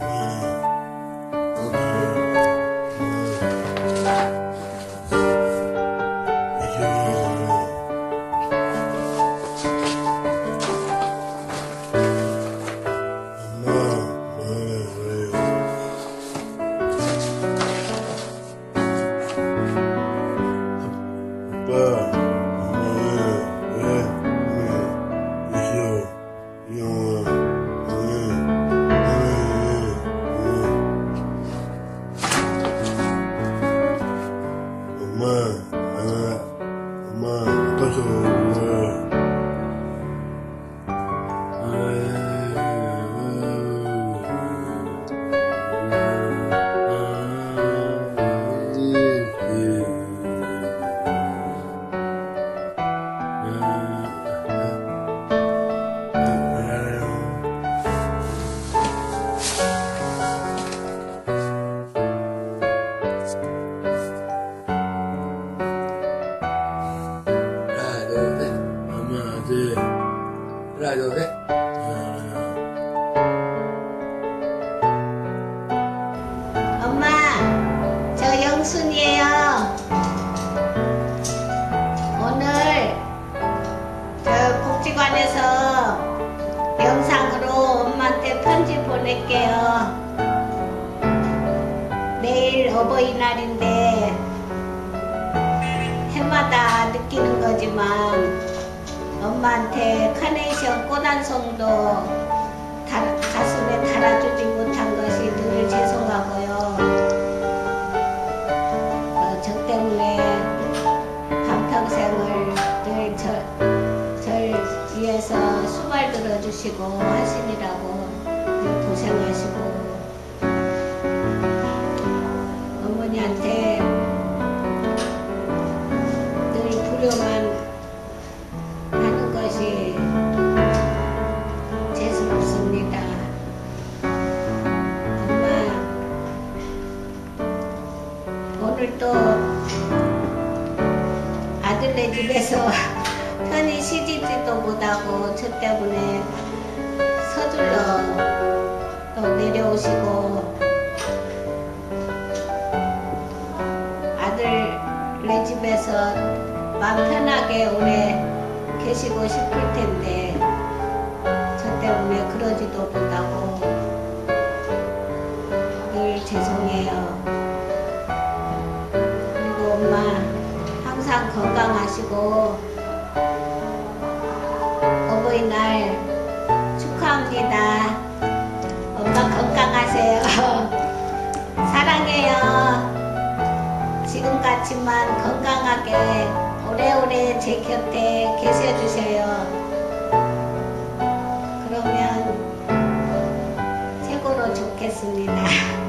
하 so 하나, 엄마, 저 영순이에요. 오늘 저 복지관에서 영상으로 엄마한테 편지 보낼게요. 내일 어버이날인데 해마다 느끼는 거지만 엄마한테 카네이션 꽃 한 송도 달- 가슴에 달아주지 못한 것이 늘 죄송하고요. 어, 저 때문에 반평생을 늘 저, 절 위해서 수발 들어주시고 하시느라고 늘 고생하 오늘 또 아들네 집에서 편히 쉬지도 못하고 저 때문에 서둘러 또 내려오시고 아들 내 집에서 마음 편하게 오래 계시고 싶을 텐데 저 때문에 그러지도 못하고 엄마 항상 건강하시고 어버이날 축하합니다. 엄마 건강하세요. 사랑해요. 지금같이만 건강하게 오래오래 제 곁에 계셔주셔요. 그러면 최고로 좋겠습니다.